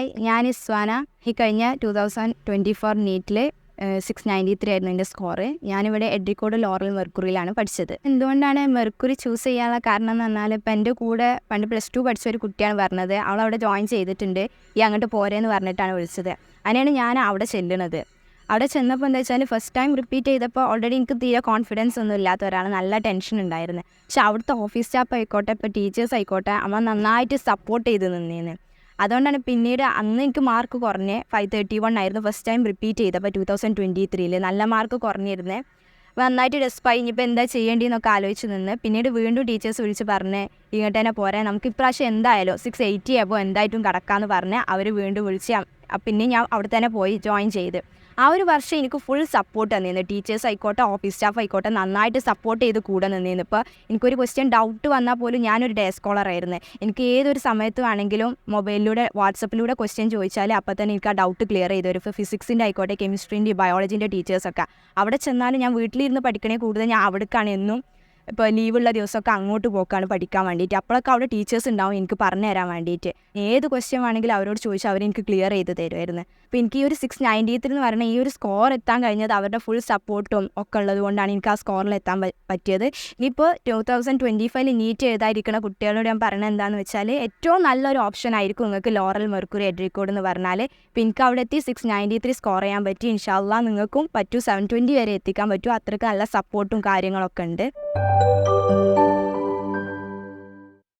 Hi ഞാൻ ഇസ്വാന. ഈ കഴിഞ്ഞ ടു തൗസൻഡ് ട്വന്റി ഫോർ നീറ്റിൽ സിക്സ് നയന്റി ത്രീ ആയിരുന്നു എന്റെ സ്കോറ് ഞാനിവിടെ എഡ്രിക്കോട് ലോറൽ മെർക്കുറിയിലാണ് പഠിച്ചത്. എന്തുകൊണ്ടാണ് മെർക്കുറി ചൂസ് ചെയ്യാനുള്ള കാരണം എന്ന് പറഞ്ഞാൽ ഇപ്പം എന്റെ കൂടെ പണ്ട് പ്ലസ് ടു പഠിച്ച ഒരു കുട്ടിയാണ് പറഞ്ഞത്. അവൾ അവിടെ ജോയിൻ ചെയ്തിട്ടുണ്ട്. ഈ അങ്ങോട്ട് പോരേന്ന് പറഞ്ഞിട്ടാണ് വിളിച്ചത്. അങ്ങനെയാണ് ഞാൻ അവിടെ ചെല്ലുന്നത്. അവിടെ ചെന്നപ്പോൾ എന്താ വെച്ചാൽ ഫസ്റ്റ് ടൈം റിപ്പീറ്റ് ചെയ്തപ്പോൾ ഓൾറെഡി എനിക്ക് തീരെ കോൺഫിഡൻസ് ഒന്നും ഇല്ലാത്ത ഒരാൾ നല്ല ടെൻഷൻ ഉണ്ടായിരുന്നു. പക്ഷെ അവിടുത്തെ ഓഫീസ് സ്റ്റാഫ് ആയിക്കോട്ടെ ഇപ്പോൾ ടീച്ചേഴ്സ് ആയിക്കോട്ടെ അവൻ നന്നായിട്ട് സപ്പോർട്ട് ചെയ്ത് നിന്നേന്ന്. അതുകൊണ്ടാണ് പിന്നീട് അന്ന് എനിക്ക് മാർക്ക് കുറഞ്ഞ് ഫൈവ് തേർട്ടി വൺ ആയിരുന്നു ഫസ്റ്റ് ടൈം റിപ്പീറ്റ് ചെയ്തപ്പോൾ ടു തൗസൻഡ് ട്വന്റി ത്രീയിൽ നല്ല മാർക്ക് കുറഞ്ഞിരുന്നേ. അപ്പോൾ നന്നായിട്ട് ഡെസ്പായി ഇനിയിപ്പോൾ എന്താ ചെയ്യേണ്ടതെന്നൊക്കെ ആലോചിച്ച് നിന്ന് പിന്നീട് വീണ്ടും ടീച്ചേഴ്സ് വിളിച്ച് പറഞ്ഞ് ഇങ്ങോട്ട് തന്നെ പോരാൻ നമുക്ക് ഇപ്രാവശ്യം എന്തായാലും സിക്സ് എയ്റ്റി ആയപ്പോൾ എന്തായിട്ടും കിടക്കാമെന്ന് പറഞ്ഞ് അവർ വീണ്ടും വിളിച്ച് പിന്നെ ഞാൻ അവിടെ തന്നെ പോയി ജോയിൻ ചെയ്ത്. ആ ഒരു വർഷം എനിക്ക് ഫുൾ സപ്പോർട്ട് തന്നിരുന്നു. ടീച്ചേഴ്സ് ആയിക്കോട്ടെ ഓഫീസ് സ്റ്റാഫ് ആയിക്കോട്ടെ നന്നായിട്ട് സപ്പോർട്ട് ചെയ്ത് കൂടെ നിന്നിരുന്നു. ഇപ്പോൾ എനിക്കൊരു ക്വസ്റ്റ്യൻ ഡൗട്ട് വന്നാൽ പോലും ഞാനൊരു ഡേ സ്കോളറായിരുന്നു എനിക്ക് ഏതൊരു സമയത്ത് ആണെങ്കിലും മൊബൈലിലൂടെ വാട്സപ്പിലൂടെ ക്വസ്റ്റ്യൻ ചോദിച്ചാൽ അപ്പോൾ തന്നെ എനിക്ക് ആ ഡൗട്ട് ക്ലിയർ ചെയ്തു. ഒരു ഫിസിക്സിന്റെ ആയിക്കോട്ടെ കെമിസ്ട്രീന്റെ ബയോളജീന്റെ ടീച്ചേഴ്സൊക്കെ അവിടെ ചെന്നാലും ഞാൻ വീട്ടിലിരുന്ന് പഠിക്കണേ കൂടുതൽ ഞാൻ അവിടേക്കാണ് എന്നും ഇപ്പോൾ ലീവുള്ള ദിവസമൊക്കെ അങ്ങോട്ട് പോക്കാണ് പഠിക്കാൻ വേണ്ടിയിട്ട്. അപ്പോഴൊക്കെ അവിടെ ടീച്ചേഴ്സ് ഉണ്ടാവും എനിക്ക് പറഞ്ഞു തരാൻ വേണ്ടിയിട്ട്. ഏത് ക്വസ്റ്റ്യൻ വേണമെങ്കിലും അവരോട് ചോദിച്ചാൽ അവർ എനിക്ക് ക്ലിയർ ചെയ്ത് തരുമായിരുന്നു. അപ്പോൾ എനിക്ക് ഈ ഒരു സിക്സ് നയന്റീത്തിൽ എന്ന് പറഞ്ഞാൽ ഈ ഒരു സ്കോർ എത്താൻ കഴിഞ്ഞത് അവരുടെ ഫുൾ സപ്പോർട്ടും ഒക്കെ ഉള്ളത് കൊണ്ടാണ് എനിക്ക് ആ സ്കോറിൽ എത്താൻ പറ്റിയത്. ഇനിയിപ്പോൾ ടു തൗസൻഡ് ട്വന്റി ഫൈവിൽ നീറ്റ് എഴുതാതിരിക്കുന്ന കുട്ടികളോട് ഞാൻ പറയുന്നത് എന്താണെന്ന് വെച്ചാൽ ഏറ്റവും നല്ലൊരു ഓപ്ഷൻ ആയിരിക്കും നിങ്ങൾക്ക് ലോറൽ മെർക്കുറി എഡ്രിക്കോഡ് എന്ന് പറഞ്ഞാൽ ഇപ്പോൾ എനിക്ക് അവിടെ എത്തി സിക്സ് നയന്റി ത്രീ സ്കോർ ചെയ്യാൻ പറ്റി. ഇൻഷാല്ല നിങ്ങൾക്കും പറ്റൂ. സെവൻ ട്വന്റി വരെ എത്തിക്കാൻ പറ്റും. അത്രയ്ക്ക് നല്ല സപ്പോർട്ടും കാര്യങ്ങളൊക്കെ ഉണ്ട്. Música